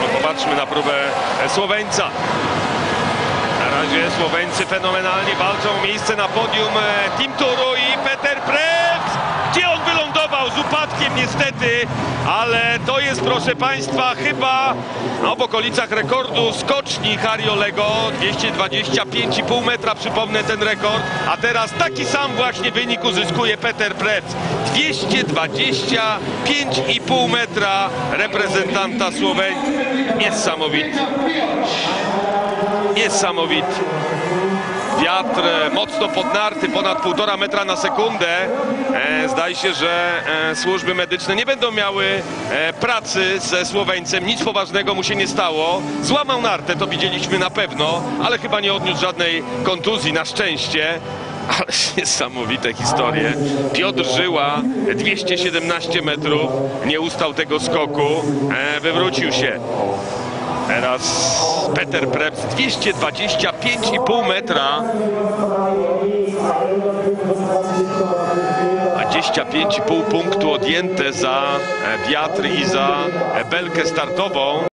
No, popatrzmy na próbę Słoweńca. Na razie Słoweńcy fenomenalnie walczą o miejsce na podium e, Team Turu i Peter Preps. Gdzie on wylądował? Z upadkiem niestety, ale to jest proszę Państwa chyba no, w okolicach rekordu skoczni Hariolego 225,5 metra przypomnę ten rekord, a teraz taki sam właśnie wynik uzyskuje Peter Preps 225,5 metra. Reprezentanta Słowenii. Niesamowity. Niesamowity. Wiatr mocno podnarty, ponad 1,5 metra na sekundę. E, zdaje się, że e, służby medyczne nie będą miały e, pracy ze Słoweńcem. Nic poważnego mu się nie stało. Złamał nartę, to widzieliśmy na pewno, ale chyba nie odniósł żadnej kontuzji, na szczęście. Ale niesamowite historie. Piotr Żyła, 217 metrów, nie ustał tego skoku, wywrócił się. Teraz Peter Preps 225,5 metra. 25,5 punktu odjęte za e, wiatr i za e, belkę startową.